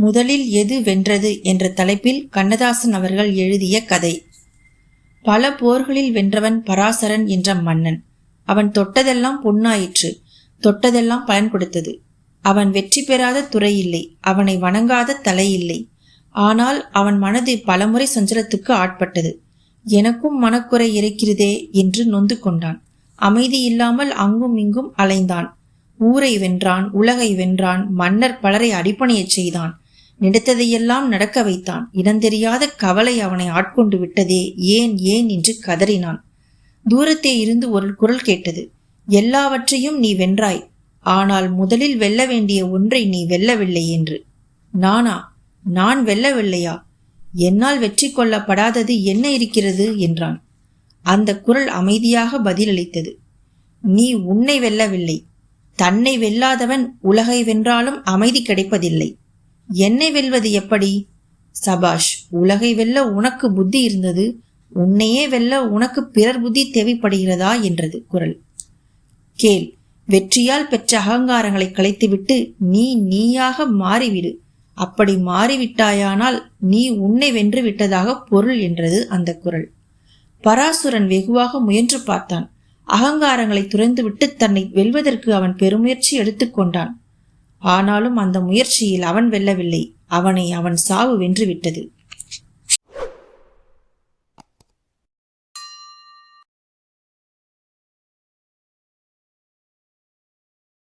முதலில் எது வென்றது என்ற தலைப்பில் கண்ணதாசன் அவர்கள் எழுதிய கதை. பல போர்களில் வென்றவன் பராசரன் என்ற மன்னன். அவன் தொட்டதெல்லாம் பொன்னாயிற்று. தொட்டதெல்லாம் பயன் கொடுத்தது. அவன் வெற்றி பெறாத துறை இல்லை. அவனை வணங்காத தலை இல்லை. ஆனால் அவன் மனது பலமுறை சஞ்சலத்துக்கு ஆட்பட்டது. எனக்கும் மனக்குறை இருக்கிறதே என்று நொந்து கொண்டான். அமைதி இல்லாமல் அங்கும் இங்கும் அலைந்தான். ஊரை வென்றான் உலகை வென்றான் மன்னர் பலரை அடிப்பணியச் செய்தான். நினைத்ததையெல்லாம் நடக்க வைத்தான். இடந்தெரியாத கவலை அவனை ஆட்கொண்டு விட்டதே. ஏன் ஏன் என்று கதறினான். தூரத்தே இருந்து ஒரு குரல் கேட்டது. எல்லாவற்றையும் நீ வென்றாய். ஆனால் முதலில் வெல்ல வேண்டிய ஒன்றை நீ வெல்லவில்லை என்று. நானா? நான் வெல்லவில்லையா? என்னால் வெற்றி கொள்ளப்படாதது என்ன இருக்கிறது? என்றான். அந்த குரல் அமைதியாக பதிலளித்தது. நீ உன்னை வெல்லவில்லை. தன்னை வெல்லாதவன் உலகை வென்றாலும் அமைதி கிடைப்பதில்லை. என்னை வெல்வது எப்படி? சபாஷ் உலகை வெல்ல உனக்கு புத்தி இருந்தது உன்னையே வெல்ல உனக்கு பிறர் புத்தி தேவைப்படுகிறதா? என்றது குரல். கேள் வெற்றியால் பெற்ற அகங்காரங்களை கலைத்துவிட்டு நீ நீயாக மாறிவிடு. அப்படி மாறிவிட்டாயானால் நீ உன்னை வென்று விட்டதாக பொருள் என்றது அந்த குரல். பராசுரன் வெகுவாக முயன்று பார்த்தான். அகங்காரங்களை துறந்துவிட்டு தன்னை வெல்வதற்கு அவன் பெருமுயற்சி எடுத்துக்கொண்டான் ஆனாலும் அந்த முயற்சியில் அவன் வெல்லவில்லை. அவனை அவன் சாவு வென்றுவிட்டது.